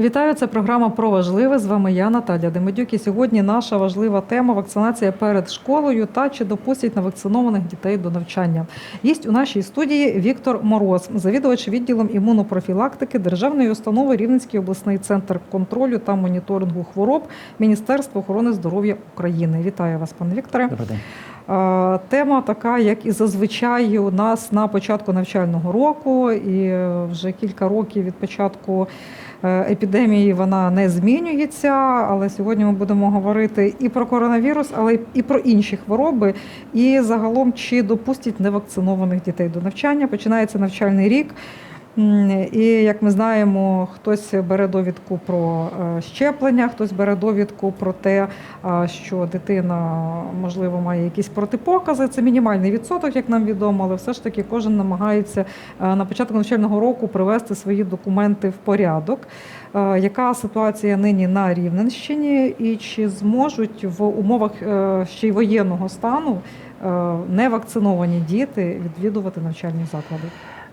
Вітаю, це програма про важливе. З вами я, Наталя Демидюк. І сьогодні наша важлива тема вакцинація перед школою та чи допустять невакцинованих дітей до навчання. Єсть у нашій студії Віктор Мороз, завідувач відділом імунопрофілактики Державної установи Рівненський обласний центр контролю та моніторингу хвороб Міністерства охорони здоров'я України. Вітаю вас, пане Вікторе. Добрий день. Тема така, як і зазвичай у нас на початку навчального року, і вже кілька років від початку епідемії вона не змінюється. Але сьогодні ми будемо говорити і про коронавірус, але і про інші хвороби. І загалом, чи допустять невакцинованих дітей до навчання. Починається навчальний рік. І як ми знаємо, хтось бере довідку про е, щеплення, хтось бере довідку про те, що дитина можливо має якісь протипокази. Це мінімальний відсоток, як нам відомо, але все ж таки кожен намагається е, на початку навчального року привести свої документи в порядок. Е, Яка ситуація нині на Рівненщині, і чи зможуть в умовах е, ще й воєнного стану е, невакциновані діти відвідувати навчальні заклади?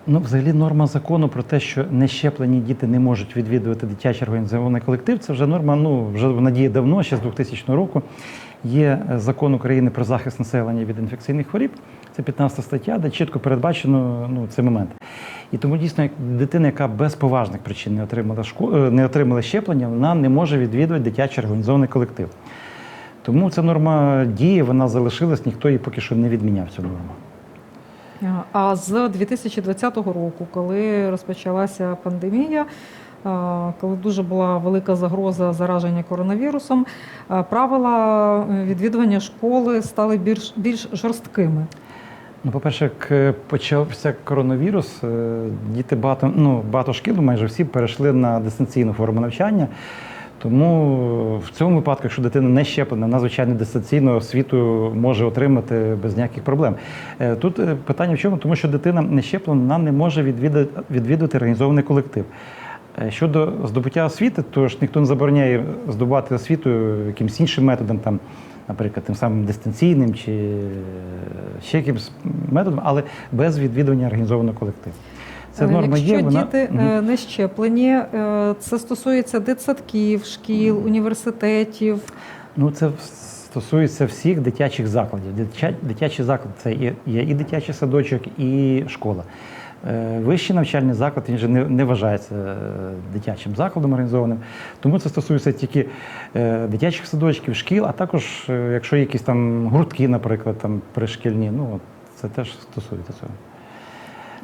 Ну, взагалі, норма закону про те, що нещеплені діти не можуть відвідувати дитячий організований колектив, це вже норма. Ну вже вона діє давно, ще з 2000 року. Є е, закон України про захист населення від інфекційних хворіб. Це 15 стаття, де чітко передбачено ну, цей момент. І тому дійсно, як дитина, яка без поважних причин не отримала шко... е, не отримала щеплення, вона не може відвідувати дитячий організований колектив. Тому ця норма діє, вона залишилась, ніхто її поки що не відміняв цю норму. А з 2020 року, коли розпочалася пандемія, коли дуже була велика загроза зараження коронавірусом, правила відвідування школи стали більш більш жорсткими. Ну, по-перше, як почався коронавірус, е, діти багато, ну, багато шкіл, майже всі перейшли на дистанційну форму навчання. Тому в цьому випадку, якщо дитина не щеплена, вона, звичайно, дистанційну освіту може отримати без ніяких проблем. Е, Тут е, питання в чому? Тому що дитина не щеплена, вона не може відвідати, відвідувати організований колектив. Е, Щодо здобуття освіти, то ж ніхто не забороняє здобувати освіту якимось іншим методом, там, наприклад, тим самим дистанційним чи е, ще якимось методом, але без відвідування організованого колективу. Це норма Якщо є. Вона... діти е, не щеплені, е, це стосується дитсадків, шкіл, університетів. Ну, це стосується всіх дитячих закладів. Дитя- Дитячий заклад це є, і дитячий садочок, і школа. Е, Вищий навчальний заклад він же не, не вважається дитячим закладом організованим. Тому це стосується тільки дитячих садочків, шкіл, а також, якщо якісь там гуртки, наприклад, там пришкільні, ну це теж стосується цього.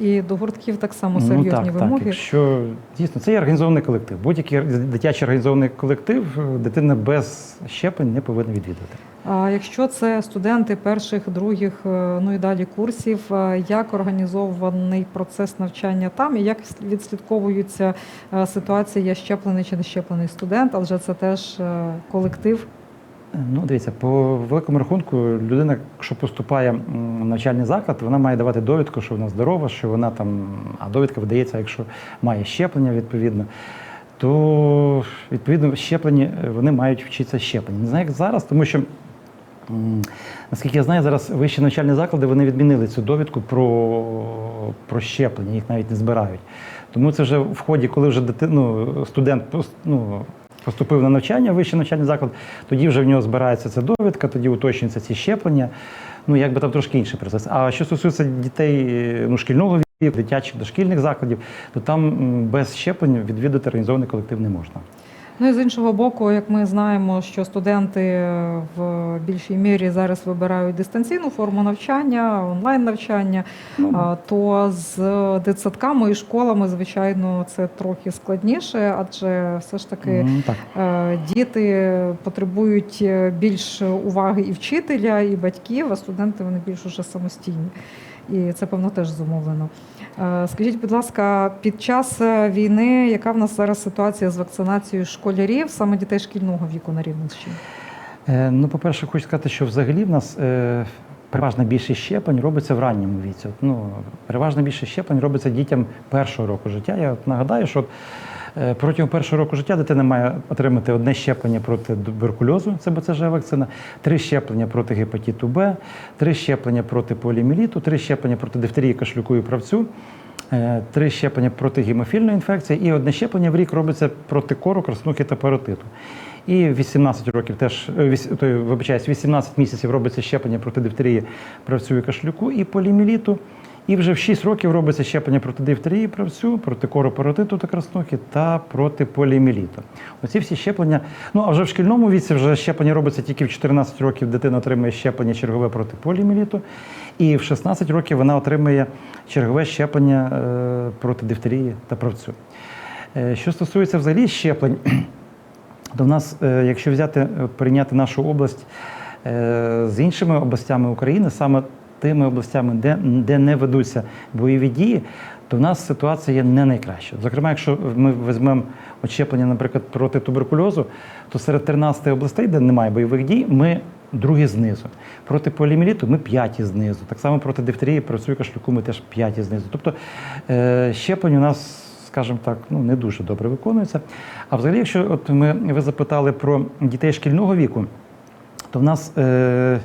І до гуртків так само Ну, серйозні так, вимоги. Так, якщо дійсно це є організований колектив. Будь-який дитячий організований колектив е, дитина без щеплень не повинна відвідувати. А якщо це студенти перших, других, е, ну і далі курсів, е, як організований процес навчання там і як відслідковується ситуація, є щеплений чи не щеплений студент, адже це теж колектив. Ну, дивіться, по великому рахунку, людина, якщо поступає в навчальний заклад, вона має давати довідку, що вона здорова, що вона там, а довідка видається, якщо має щеплення, відповідно. То відповідно щеплені е, вони мають вчитися щеплення. Не знаю, як зараз, тому що наскільки я знаю, зараз вищі навчальні заклади вони відмінили цю довідку про, про щеплення, їх навіть не збирають. Тому це вже в ході, коли вже дитина, ну, студент ну, поступив на навчання, вищий навчальний заклад, тоді вже в нього збирається ця довідка, тоді уточнюються ці щеплення. Ну, якби там трошки інший процес. А що стосується дітей е, ну, шкільного віку, дитячих дошкільних закладів, то там без щеплень відвідати організований колектив не можна. Ну і з іншого боку, як ми знаємо, що студенти е, в більшій мірі зараз вибирають дистанційну форму навчання, онлайн навчання, Ну, то з дитсадками і школами, звичайно, це трохи складніше, адже все ж таки. м, так. Е, Діти потребують е, більш уваги і вчителя, і батьків, а студенти вони більш уже самостійні. І це, певно, теж зумовлено. Е, Скажіть, будь ласка, під час е, війни, яка в нас зараз ситуація з вакцинацією школярів, саме дітей шкільного віку на Рівненщині? Е, Ну, по-перше, хочу сказати, що взагалі в нас переважна більшість щеплень робиться в ранньому віці. Ну, переважна більшість щеплень робиться дітям першого року життя. Я от нагадаю, що от, протягом першого року життя дитина має отримати одне щеплення проти туберкульозу, це БЦЖ вакцина, три щеплення проти гепатиту Б, три щеплення проти поліоміеліту, три щеплення проти дифтерії, кашлюку і правцю. е, три щеплення проти гемофільної інфекції і одне щеплення в рік робиться проти кору, краснухи та паротиту. І 18 років теж е, вибачаюсь, 18 місяців робиться щеплення проти дифтерії, правцю кашлюку і поліміліту. І вже в 6 років робиться щеплення проти дифтерії, правцю, проти кору, паротиту та краснухи та проти поліоміеліту. Оці всі щеплення. Ну а вже в шкільному віці вже щеплення робиться тільки в 14 років. Дитина отримує щеплення чергове проти поліоміеліту, і в 16 років вона отримує чергове щеплення е, проти дифтерії та правцю. Е, Що стосується взагалі щеплень, то в нас, е, якщо взяти порівняти нашу область з іншими областями України, саме тими областями, де, де не ведуться бойові дії, то в нас ситуація є не найкраща. Зокрема, якщо ми візьмемо очеплення, наприклад, проти туберкульозу, то серед 13 областей, де немає бойових дій, ми другі знизу. Проти поліоміеліту ми п'яті знизу. Так само проти дифтерії, працює кашлюку, ми теж п'яті знизу. Тобто е, щеплень у нас скажімо так, ну не дуже добре виконується. А взагалі, якщо от ми ви запитали про дітей шкільного віку, то в нас е,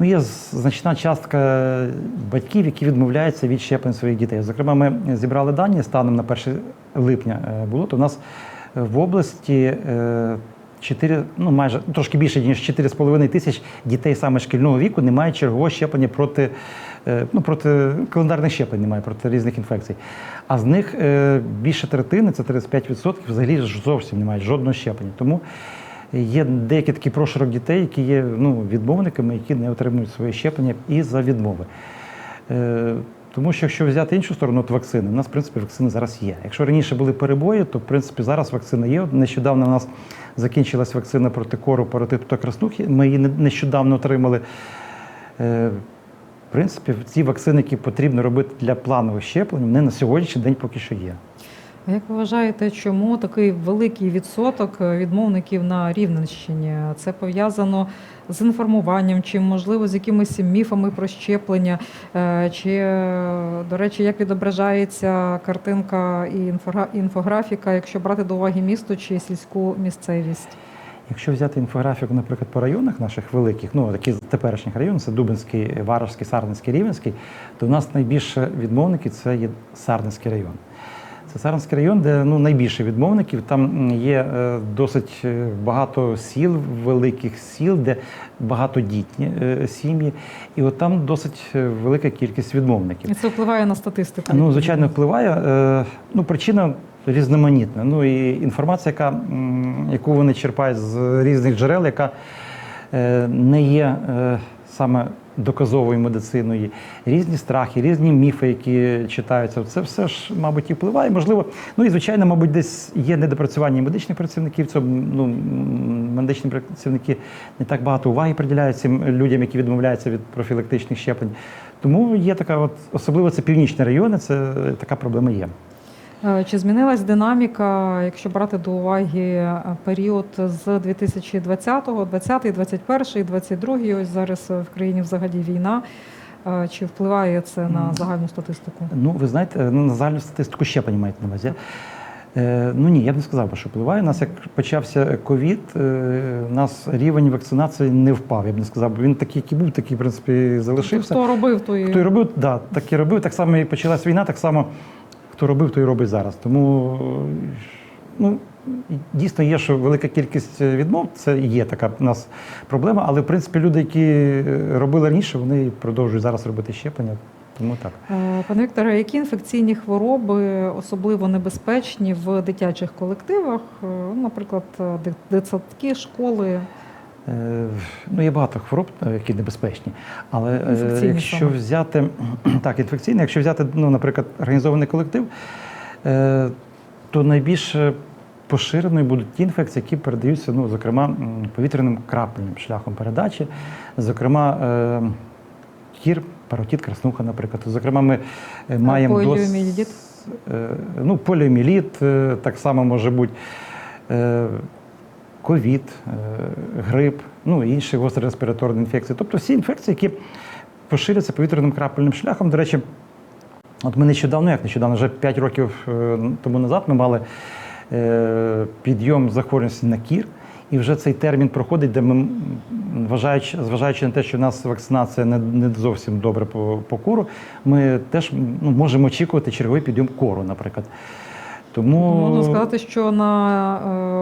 ну, є значна частка батьків, які відмовляються від щеплень своїх дітей. Зокрема, ми зібрали дані станом на 1 липня е, було, то в нас в області. Е, 4, ну майже трошки більше ніж 4,5 тисяч дітей саме шкільного віку не мають чергового щеплення проти, е, ну, проти календарних щеплень, немає проти різних інфекцій. А з них е, більше третини, це 35%, взагалі зовсім не мають жодного щеплення. Тому є деякий такий прошарок дітей, які є ну, відмовниками, які не отримують своє щеплення і за відмови. Е, тому що якщо взяти іншу сторону, от вакцини, у нас, в принципі, вакцини зараз є. Якщо раніше були перебої, то в принципі зараз вакцина є. Нещодавно у нас закінчилась вакцина проти кору, паротиту та краснухи. Ми її нещодавно отримали. Е, В принципі, ці вакцини, які потрібно робити для планових щеплень, вони на сьогоднішній день поки що є. А як ви вважаєте, чому такий великий відсоток е, відмовників на Рівненщині? Це пов'язано з інформуванням, чи можливо з якимись міфами про щеплення? Е, Чи, до речі, як відображається картинка і інфографіка, якщо брати до уваги місто чи сільську місцевість? Якщо взяти інфографіку, наприклад, по районах наших великих, ну такі теперішніх районів, це Дубинський, Варварський, Сарненський, Рівенський, то у нас найбільше відмовників це є Сарненський район. Це Сарненський район, де ну, найбільше відмовників. Там є е, досить е, багато сіл, великих сіл, де багатодітні е, сім'ї. І от там досить велика кількість відмовників. І це впливає на статистику. Ну, звичайно, впливає. Ну, причина різноманітна. Ну і інформація, яка, яку вони черпають з різних джерел, яка не є саме доказовою медициною, різні страхи, різні міфи, які читаються. Це все ж, мабуть, і впливає. Можливо, ну і звичайно, мабуть, десь є недопрацювання медичних працівників. Це ну, медичні працівники не так багато уваги приділяють цим людям, які відмовляються від профілактичних щеплень. Тому є така, от особливо це північні райони, це така проблема є. Е, Чи змінилась динаміка, якщо брати до уваги е, період з 2020, 20, 21, 22, ось зараз е, в країні взагалі війна. Чи впливає це на загальну статистику? Ну, ви знаєте, ну, на загальну статистику щеплень маєте на увазі. Ну ні, я б не сказав, що впливає. У нас як почався ковід, у нас рівень вакцинації не впав. Я б не сказав, бо він такий, який був, такий, в принципі, залишився. Хто робив, той Хто і робив, да, так і робив. Так само і почалась війна, так само хто робив, той робить зараз. Тому ну, дійсно є, що велика кількість відмов, це є така у нас проблема, але в принципі люди, які робили раніше, вони продовжують зараз робити щеплення. Тому так. Е, Пане Вікторе, які інфекційні хвороби особливо небезпечні в дитячих колективах? Е, ну, Наприклад, е, дитсадки, школи. Е, Ну, є багато хвороб, е, які небезпечні. Але е, якщо взяти так, інфекційні, якщо взяти, ну, наприклад, організований колектив, то найбільш поширеною будуть ті інфекції, які передаються, ну, зокрема, повітряним крапленням шляхом передачі, зокрема, кір, паротит, краснуха, наприклад. Зокрема, ми маємо дос- Ну, поліоміеліт е, так само може бути. Ковід, е, грип, ну і інші гострі респіраторні інфекції. Тобто всі інфекції, які поширюються повітряним крапельним шляхом. До речі, от ми нещодавно, як нещодавно, вже 5 років е, тому назад ми мали е, підйом захворюваності на кір. І вже цей термін проходить, де ми, вважаючи, зважаючи на те, що в нас вакцинація не, не зовсім добре по, по кору, ми теж ну, можемо очікувати черговий підйом кору, наприклад. Тому Можна сказати, що на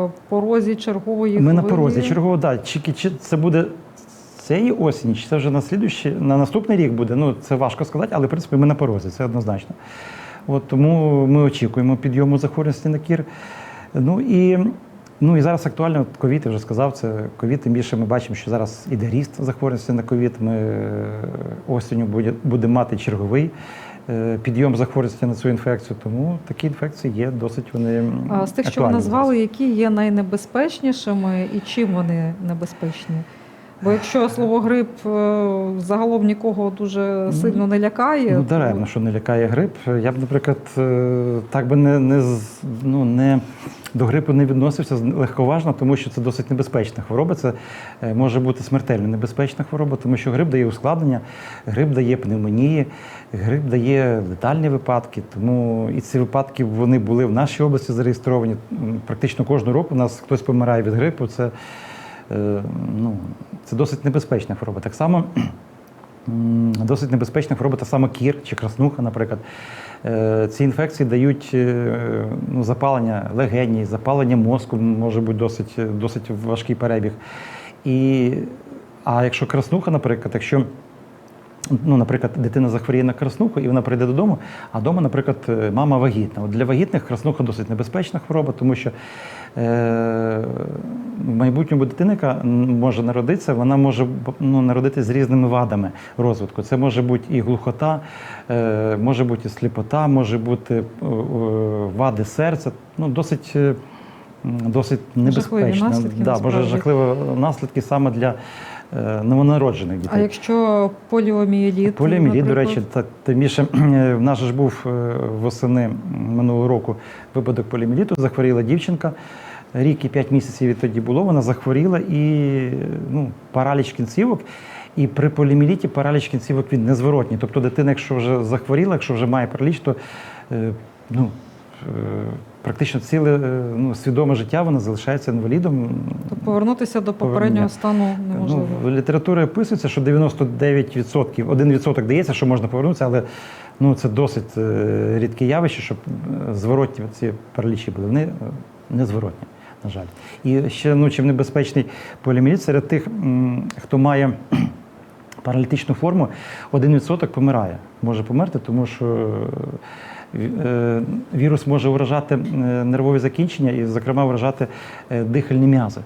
е, порозі чергової ми на порозі. Чергово, да, чи, чи це буде цієї осені, чи це вже на слідуючий, на наступний рік буде. Ну це важко сказати, але в принципі ми на порозі, це однозначно. От тому ми очікуємо підйому захворюваності на кір. Ну і, ну і зараз актуально ковід, я вже сказав, це ковід. Тим більше ми бачимо, що зараз іде ріст захворюваності на ковід. Ми е, осінню буде- будемо мати черговий підйом захворюваності на цю інфекцію. Тому такі інфекції є досить вони. А з тих, що ви назвали, які є найнебезпечнішими і чим вони небезпечні? Бо якщо слово грип е, загалом нікого дуже сильно не лякає, Ну, даремно, що не лякає грип. Я б, наприклад, е, так би не, не, ну, не до грипу не відносився легковажно, тому що це досить небезпечна хвороба. Це е, може бути смертельно небезпечна хвороба, тому що грип дає ускладнення, грип дає пневмонії, грип дає летальні випадки. Тому і ці випадки вони були в нашій області зареєстровані. Практично кожного року у нас хтось помирає від грипу. Це, е, ну, це досить небезпечна хвороба. Так само. Досить небезпечна хвороба, та сама кір чи краснуха, наприклад. Е, Ці інфекції дають е, ну, запалення легені, запалення мозку може бути досить, досить важкий перебіг. І, а якщо краснуха, наприклад, якщо ну, наприклад, дитина захворіє на краснуху і вона прийде додому, а вдома, наприклад, е, мама вагітна. От для вагітних краснуха досить небезпечна хвороба, тому що в майбутньому дитина, яка може народитися, вона може ну, народитися з різними вадами розвитку. Це може бути і глухота, е, може бути і сліпота, може бути е, е, вади серця. Ну, досить. е, Досить небезпечно. наслідки, да, може жахливі наслідки саме для е, новонароджених дітей. А якщо поліомієліт? Поліоміліт, до речі, так тим більше в нас ж був е, восени минулого року випадок поліоміліту. Захворіла дівчинка. Рік і п'ять місяців відтоді було. Вона захворіла і ну, параліч кінцівок. І при поліоміліті параліч кінцівок він незворотній. Тобто дитина, якщо вже захворіла, якщо вже має параліч, то е, ну, е, практично ціле е, ну, свідоме життя вона залишається інвалідом. То повернутися до попереднього стану неможливо. Ну, в літературі описується, що 99%, 1% дається, що можна повернутися, але ну, це досить е, рідке явище, щоб е, зворотні ці паралічі були. Вони незворотні, на жаль. І ще ну, чим небезпечний поліоміеліт серед тих, хто має паралітичну форму, 1% помирає. Може померти, тому що вірус може вражати е, нервові закінчення і, зокрема, вражати е, дихальні м'язи.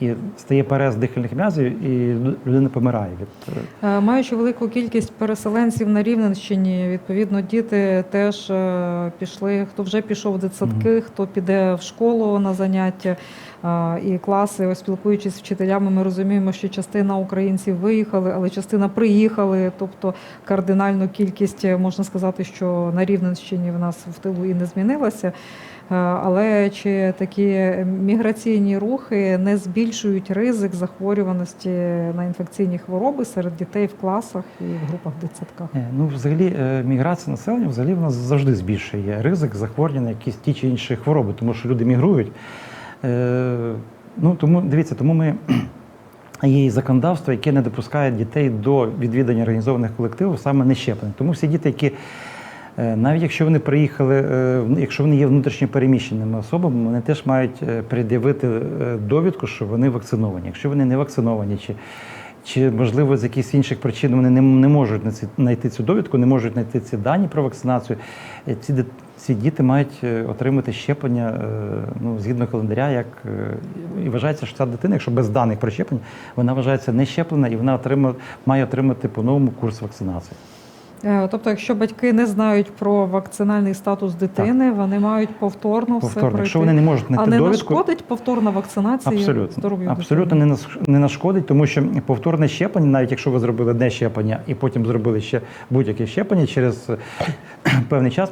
І стає перез дихальних м'язів, і людина помирає від е, Е, Маючи велику кількість переселенців на Рівненщині, відповідно, діти теж е, пішли, хто вже пішов в дитсадки, хто піде в школу на заняття і класи. Ось спілкуючись з вчителями, ми розуміємо, що частина українців виїхали, але частина приїхали. Тобто кардинальну кількість можна сказати, що на Рівненщині в нас в тилу і не змінилася. Е, Але чи такі міграційні рухи не збільшують ризик захворюваності на інфекційні хвороби серед дітей в класах і в групах дитсадках? Е, Ну, взагалі, е, міграція населення взагалі в нас завжди збільшує ризик захворювання на якісь ті чи інші хвороби, тому що люди мігрують. Ну, тому дивіться, тому ми є законодавство, яке не допускає дітей до відвідання організованих колективів саме нещеплених. Тому всі діти, які навіть якщо вони приїхали, е, якщо вони є внутрішньо переміщеними особами, вони теж мають е, пред'явити е, довідку, що вони вакциновані. Якщо вони не вакциновані, чи, чи можливо з якихось інших причин вони не, не можуть знайти цю довідку, не можуть знайти ці дані про вакцинацію, е, ці, ці діти мають е, отримати щеплення е, ну, згідно календаря, як е, і вважається, що ця дитина, якщо без даних про щеплення, вона вважається не щеплена і вона отримає, має отримати по-новому курс вакцинації. Е, Тобто, якщо батьки не знають про вакцинальний статус дитини, вони мають повторно, все пройти. якщо вони не можуть а не довідку, нашкодить повторна вакцинація Абсолютно, здоров'ю абсолютно дитини? не нашкодить, тому що повторне щеплення, навіть якщо ви зробили не щеплення і потім зробили ще будь-яке щеплення через е, певний час.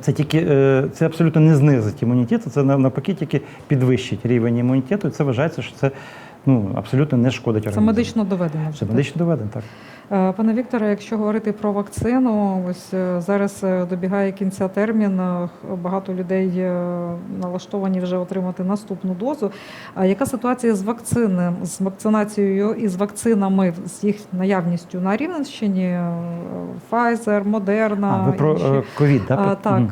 Це тільки е, це абсолютно не знизить імунітет, це навпаки тільки підвищить рівень імунітету. І це вважається, що це ну абсолютно не шкодить Це медично доведено. Це медично доведено, так. Е, Пане Вікторе, якщо говорити про вакцину, ось е, зараз е, добігає кінця термін. Багато людей налаштовані вже отримати наступну дозу. А яка ситуація з вакцини, з вакцинацією і з вакцинами, з їх наявністю на Рівненщині? Pfizer, Moderna, А, ви про ковід, так? Так,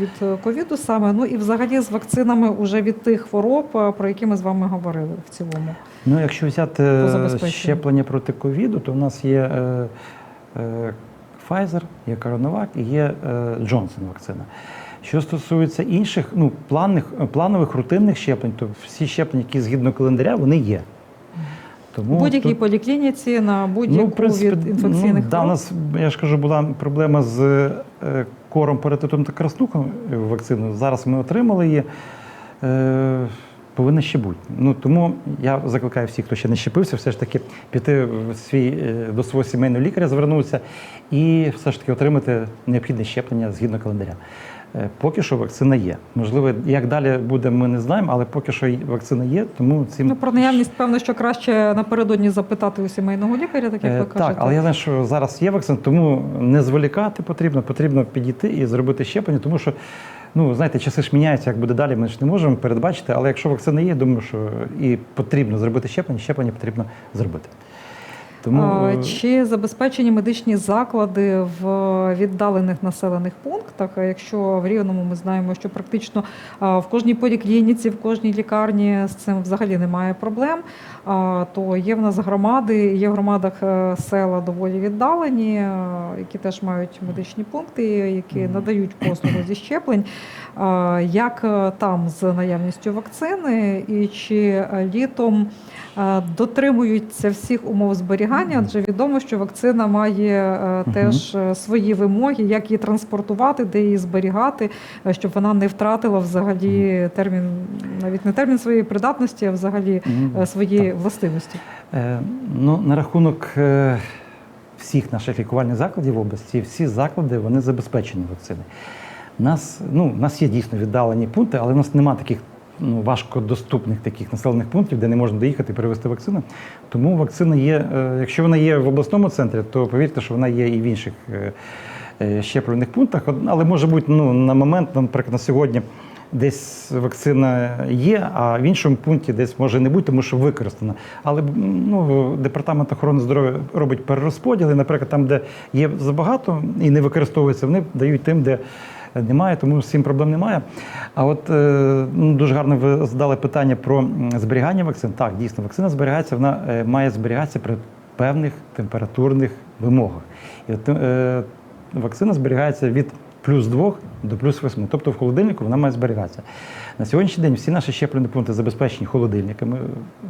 від ковіду саме. Ну і взагалі з вакцинами уже від тих хвороб, про які ми з вами говорили в цілому. Ну, якщо взяти щеплення проти ковіду, то в нас є Pfizer, є Коронавак і є е, Johnson вакцина. Що стосується інших ну, планних, планових рутинних щеплень, то всі щеплення, які згідно календаря, вони є. Тому будь-якій тут- поліклініці на будь-яку Ну, принципі, від інфекційних ну, да, у нас, я ж кажу, була проблема з е, кором перетитом та краснухом е, вакцину. Зараз ми отримали її. Повинна ще бути. Ну, тому я закликаю всіх, хто ще не щепився, все ж таки піти в свій, е, до свого сімейного лікаря, звернутися і все ж таки отримати необхідне щеплення згідно календаря. Е, Поки що вакцина є. Можливо, як далі буде, ми не знаємо, але поки що вакцина є, тому цим Ну, про наявність, певно, що краще напередодні запитати у сімейного лікаря, так як Е, ви Так, але я знаю, що зараз є вакцина, тому не зволікати потрібно, потрібно підійти і зробити щеплення, тому що, ну, знаєте, часи ж міняються, як буде далі, ми ж не можемо передбачити, але якщо вакцина є, думаю, що і потрібно зробити щеплення, щеплення потрібно зробити. Тому е, Чи забезпечені медичні заклади в віддалених населених пунктах? Якщо в Рівному ми знаємо, що практично в кожній поліклініці, в кожній лікарні з цим взагалі немає проблем, то є в нас громади, є в громадах е, села доволі віддалені, е, які теж мають медичні пункти, які надають послугу зі щеплень. Як там з наявністю вакцини, і чи літом дотримуються всіх умов зберігання? Адже відомо, що вакцина має е, теж е, свої вимоги, як її транспортувати, де її зберігати, е, щоб вона не втратила взагалі термін, навіть не термін своєї придатності, а взагалі свої властивості. Ну, на рахунок всіх наших лікувальних закладів в області, всі заклади вони забезпечені вакциною. Нас, ну, у нас є дійсно віддалені пункти, але в нас немає таких ну, важкодоступних таких населених пунктів, де не можна доїхати і перевезти вакцину. Тому вакцина є, е, якщо вона є в обласному центрі, то повірте, що вона є і в інших е, е, пунктах. Але може бути ну, на момент, наприклад, на сьогодні. Десь вакцина є, а в іншому пункті десь може не бути, тому що використана. Але ну, департамент охорони здоров'я робить перерозподіл, і, наприклад, там, де є забагато і не використовується, вони дають тим, де немає, тому з цим проблем немає. А от е, ну, дуже гарно ви задали питання про зберігання вакцин. Так, дійсно, вакцина зберігається, вона е, має зберігатися при певних температурних вимогах. І от, е, вакцина зберігається від плюс 2 до плюс 8. Тобто в холодильнику вона має зберігатися. На сьогоднішній день всі наші щеплені пункти забезпечені холодильниками,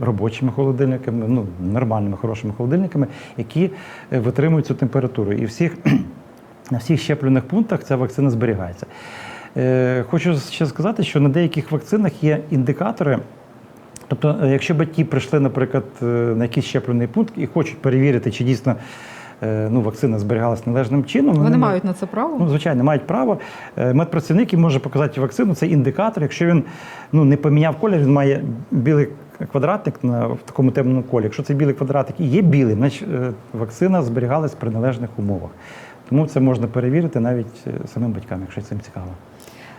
робочими холодильниками, ну, нормальними, хорошими холодильниками, які е, витримують цю температуру. І всіх, на всіх щеплених пунктах ця вакцина зберігається. Е, Хочу ще сказати, що на деяких вакцинах є індикатори. Тобто, е, якщо батьки прийшли, наприклад, е, на якийсь щеплений пункт і хочуть перевірити, чи дійсно ну, вакцина зберігалась належним чином, Вони м- мають на це право. Ну, звичайно, мають право. Медпрацівник який може показати вакцину, це індикатор. Якщо він ну, не поміняв колір, він має білий квадратик на, в такому темному колі. Якщо цей білий квадратик і є білий, значить вакцина зберігалась при належних умовах. Тому це можна перевірити навіть е, самим батькам, якщо цим цікаво.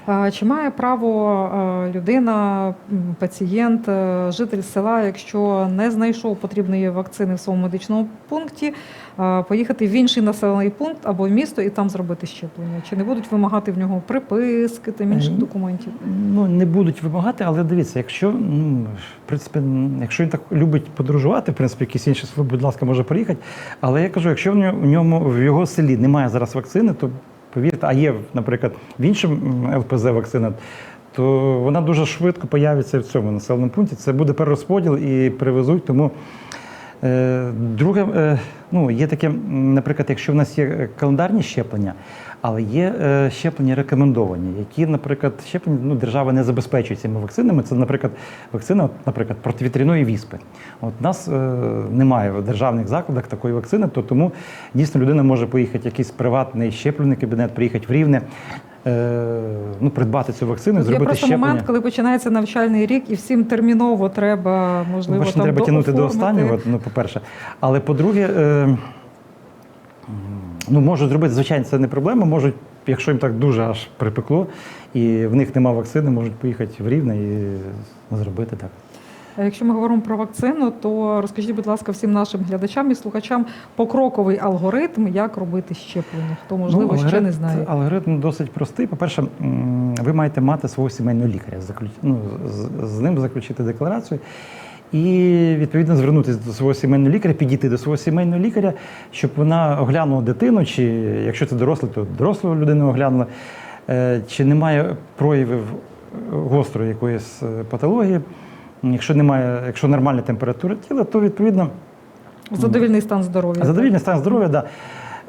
А Чи має право е, людина, пацієнт, е, житель села, якщо не знайшов потрібної вакцини в своєму медичному пункті, е, поїхати в інший населений пункт або в місто і там зробити щеплення? Чи не будуть вимагати в нього приписки та інших Е, документів? Ну, не будуть вимагати, але дивіться, якщо ну, в принципі, якщо він так любить подорожувати, в принципі, якийсь інший свій, будь ласка, може приїхати. Але я кажу, якщо в ньому в його селі немає зараз вакцини, то повірте, а є, наприклад, в іншому ЛПЗ вакцина. То вона дуже швидко появиться в цьому населеному пункті. Це буде перерозподіл і привезуть. Тому Друге, е, ну, є таке, наприклад, якщо в нас є е, календарні щеплення, але є е, щеплення рекомендовані, які, наприклад, щеплення ну, держава не забезпечує цими вакцинами. Це, наприклад, вакцина, наприклад, проти вітряної віспи. От у нас е, немає в державних закладах такої вакцини, то тому дійсно людина може поїхати в якийсь приватний щеплювальний кабінет, приїхати в Рівне, е, ну, придбати цю вакцину, і Є зробити просто щеплення. момент, коли починається навчальний рік, і всім терміново треба, можливо, Бачите, там треба тягнути до останнього, ну, по-перше. Але по-друге, е, Ну, можуть зробити, звичайно, це не проблема. Можуть, якщо їм так дуже аж припекло, і в них нема вакцини, можуть поїхати в Рівне і зробити так. А Якщо ми говоримо про вакцину, то розкажіть, будь ласка, всім нашим глядачам і слухачам покроковий алгоритм, як робити щеплення. Хто можливо ще Ну, алгоритм- не знає. Алгоритм досить простий. По-перше, ви маєте мати свого сімейного лікаря, ну, з, ним заключити декларацію. І відповідно звернутися до свого сімейного лікаря, підійти до свого сімейного лікаря, щоб вона оглянула дитину, чи якщо це дорослий, то дорослу людину оглянула, е, чи немає проявів е, гострої якоїсь е, патології. Якщо немає, якщо нормальна температура тіла, то відповідно Задовільний стан здоров'я. Задовільний стан здоров'я, да.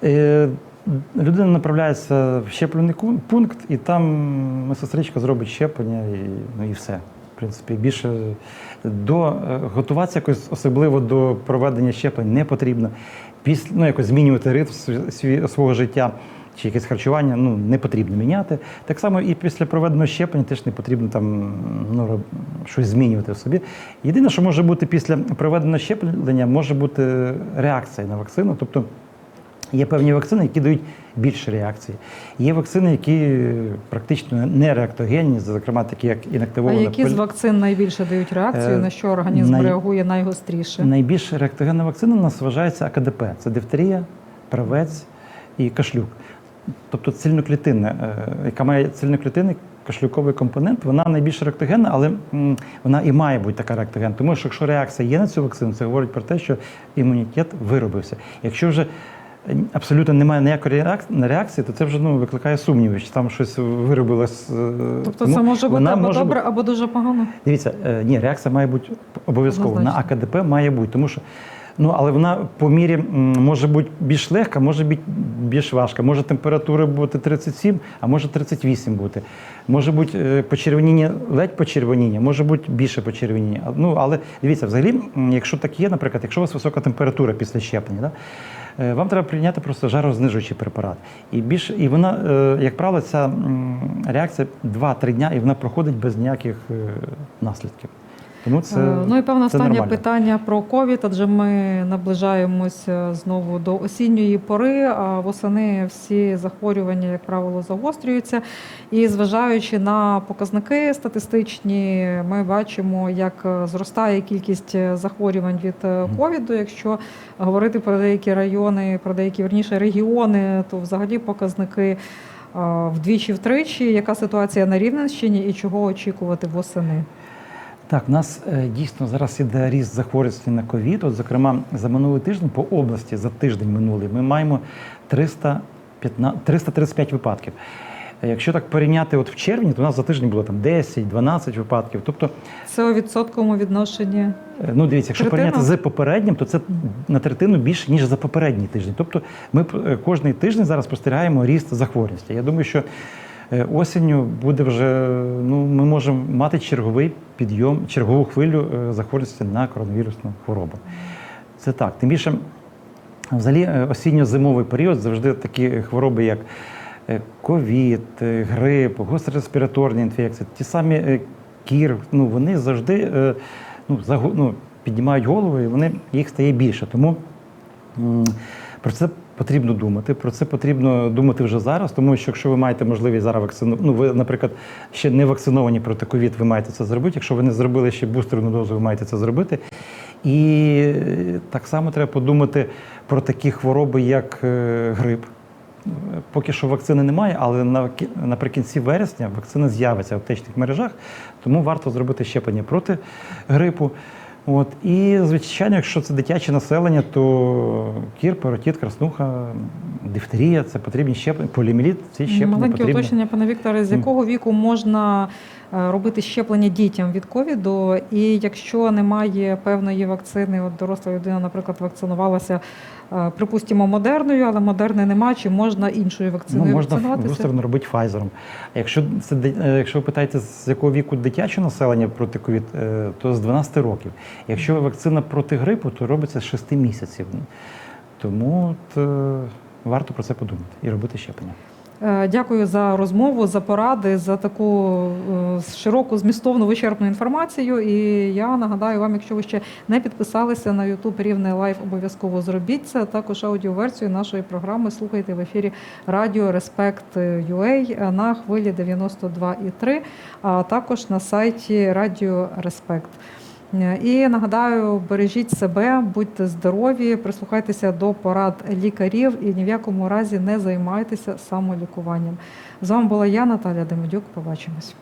Е, Людина направляється в щеплений пункт, і там сестричка зробить щеплення, і, ну і все. В принципі, більше до е, готуватися якось особливо до проведення щеплень не потрібно. Після ну, якось змінювати ритм свого життя чи якесь харчування ну, не потрібно міняти. Так само і після проведеного щеплення теж не потрібно там ну, щось змінювати в собі. Єдине, що може бути після проведеного щеплення, може бути реакція на вакцину. Тобто Є певні вакцини, які дають більше реакції. Є вакцини, які практично не реактогенні, зокрема такі як А які з вакцин найбільше дають реакцію, Е, на що організм най- реагує найгостріше? Найбільш реактогенна вакцина у нас вважається АКДП. Це дифтерія, правець і кашлюк. Тобто цільноклітинна, е, яка має цільноклітинний кашлюковий компонент, вона найбільш реактогенна, але вона і має бути така реактогенна. Тому що якщо реакція є на цю вакцину, це говорить про те, що імунітет виробився. Якщо вже абсолютно немає ніякої реакції, то це вже ну, викликає сумніви, що там щось виробилось. е, Тобто тому це може бути або може добре, бути- або дуже погано. Дивіться, е, ні, реакція має бути обов'язково. На АКДП має бути, тому що. Ну, але вона по мірі може бути більш легка, може бути більш важка. Може температура бути 37, а може 38 бути. Може бути е, почервоніння, ледь почервоніння, може бути більше почервоніння. Ну, але дивіться, взагалі, якщо так є, наприклад, якщо у вас висока температура після щеплення, да, е, вам треба прийняти просто жарознижуючий препарат. І більше, і вона, е, як правило, ця реакція 2-3 дня, і вона проходить без ніяких наслідків. Тому це, Е, ну і певне останнє нормально. питання про ковід, адже ми наближаємося знову до осінньої пори, а восени всі захворювання, як правило, загострюються. І зважаючи на показники статистичні, ми бачимо, як е, зростає кількість е, захворювань від ковіду. Якщо говорити про деякі райони, про деякі верніше регіони, то взагалі показники. Вдвічі-втричі, яка ситуація на Рівненщині і чого очікувати восени? Так, у нас е, дійсно зараз іде ріст захворюваності на ковід. От, зокрема, за минулий тиждень по області за тиждень минулий ми маємо 315, 335 випадків. Е, Якщо так порівняти от в червні, то у нас за тиждень було там 10-12 випадків. Тобто, Це у відсотковому відношенні. е, ну дивіться, якщо Третина? порівняти з попереднім, то це на третину більше, ніж за попередній тиждень. Тобто ми кожний тиждень зараз спостерігаємо ріст захворюваності. Я думаю, що осінню буде вже, ну, ми можемо мати черговий підйом, чергову хвилю е, захворюваності на коронавірусну хворобу. Це так. Тим більше, взагалі, е, осінньо-зимовий період завжди такі хвороби, як е, ковід, е, грип, гострі респіраторні інфекції, ті самі е, кір, ну, вони завжди е, ну, ну, піднімають голову і вони, їх стає більше. Тому про це потрібно думати. Про це потрібно думати вже зараз, тому що якщо ви маєте можливість зараз вакцинувати, ну ви, наприклад, ще не вакциновані проти ковід, ви маєте це зробити. Якщо ви не зробили ще бустерну дозу, ви маєте це зробити. І е, так само треба подумати про такі хвороби, як е, грип. Поки що вакцини немає, але на- наприкінці вересня вакцина з'явиться в аптечних мережах, тому варто зробити щеплення проти грипу. От. І, звичайно, якщо це дитяче населення, то кір, паротіт, краснуха, дифтерія це потрібні щеплення, поліміліт, ці щеплення Маленьке потрібні. уточнення, пане Вікторе, з якого віку можна робити щеплення дітям від ковіду? І якщо немає певної вакцини, от доросла людина, наприклад, вакцинувалася, е, припустимо, модерною, але модерни немає, чи можна іншою Ну, вакциною можна вакцинуватися? бустерно робити Pfizer. Якщо це е, якщо ви питаєте, з якого віку дитяче населення проти ковід, е, то з 12 років. Якщо вакцина проти грипу, то робиться з 6 місяців. Тому от, е, варто про це подумати і робити щеплення. Е, Дякую за розмову, за поради, за таку е, широку, змістовну, вичерпну інформацію. І я нагадаю вам, якщо ви ще не підписалися на YouTube Рівне Лайф, обов'язково зробіть це. Також аудіоверсію нашої програми слухайте в ефірі Радіо Респект UA на хвилі 92,3, а також на сайті Радіо Респект. Е, І нагадаю, бережіть себе, будьте здорові, прислухайтеся до порад лікарів і ні в якому разі не займайтеся самолікуванням. З вами була я, Наталя Демидюк. Побачимось.